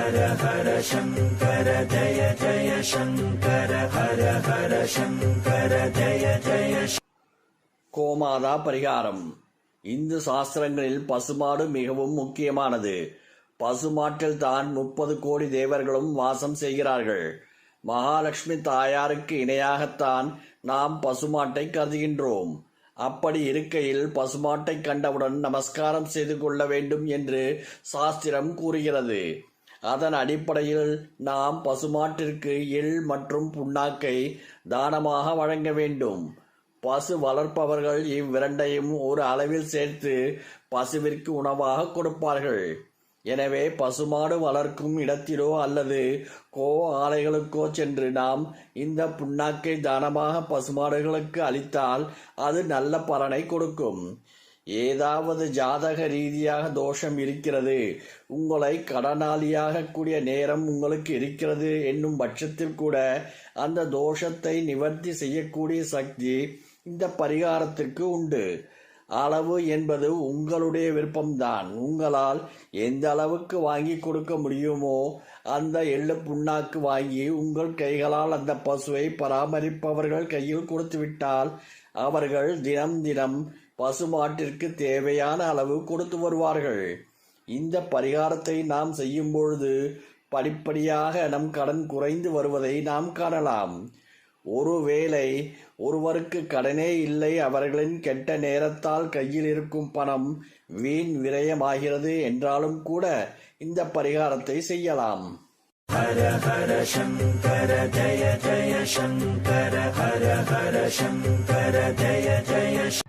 ஹர ஹர சங்கர ஜய ஜய சங்கர ஹர ஹர சங்கர ஜய ஜய கோமாதா பரிகாரம். இந்து சாஸ்திரங்களில் பசுமாடு மிகவும் முக்கியமானது. பசுமாட்டில் தான் முப்பது கோடி தேவர்களும் வாசம் செய்கிறார்கள். மகாலட்சுமி தாயாருக்கு இணையாகத்தான் நாம் பசுமாட்டை கருதுகின்றோம். அப்படி இருக்கையில் பசுமாட்டை கண்டவுடன் நமஸ்காரம் செய்து கொள்ள வேண்டும் என்று சாஸ்திரம் கூறுகிறது. அதன் அடிப்படையில் நாம் பசுமாட்டிற்கு எள் மற்றும் புண்ணாக்கை தானமாக வழங்க வேண்டும். பசு வளர்ப்பவர்கள் இவ்விரண்டையும் ஒரு அளவில் சேர்த்து பசுவிற்கு உணவாக கொடுப்பார்கள். எனவே பசுமாடு வளர்க்கும் இடத்திலோ அல்லது கோ ஆலைகளுக்கோ சென்று நாம் இந்த புண்ணாக்கை தானமாக பசுமாடுகளுக்கு அளித்தால் அது நல்ல பலனை கொடுக்கும். ஏதாவது ஜாதக ரீதியாக தோஷம் இருக்கிறது உங்களை கடனாளியாக கூடிய நேரம் உங்களுக்கு இருக்கிறது என்னும் பட்சத்தில் கூட அந்த தோஷத்தை நிவர்த்தி செய்யக்கூடிய சக்தி இந்த பரிகாரத்திற்கு உண்டு. அளவு என்பது உங்களுடைய விருப்பம்தான். உங்களால் எந்த அளவுக்கு வாங்கி கொடுக்க முடியுமோ அந்த எள்ளு புண்ணாக்கு வாங்கி உங்கள் கைகளால் அந்த பசுவை பராமரிப்பவர்கள் கையில் கொடுத்துவிட்டால் அவர்கள் தினம் தினம் பசுமாட்டிற்கு தேவையான அளவு கொடுத்து வருவார்கள். இந்த பரிகாரத்தை நாம் செய்யும் பொழுது படிப்படியாக நம் கடன் குறைந்து வருவதை நாம் காணலாம். ஒருவேளை ஒருவருக்கு கடனே இல்லை அவர்களின் கெட்ட நேரத்தால் கையில் இருக்கும் பணம் வீண் விரயமாகிறது என்றாலும் கூட இந்த பரிகாரத்தை செய்யலாம். ஹர ஹர சங்கர ஜய ஜய சங்கர ஹர ஹர சங்கர ஜய ஜய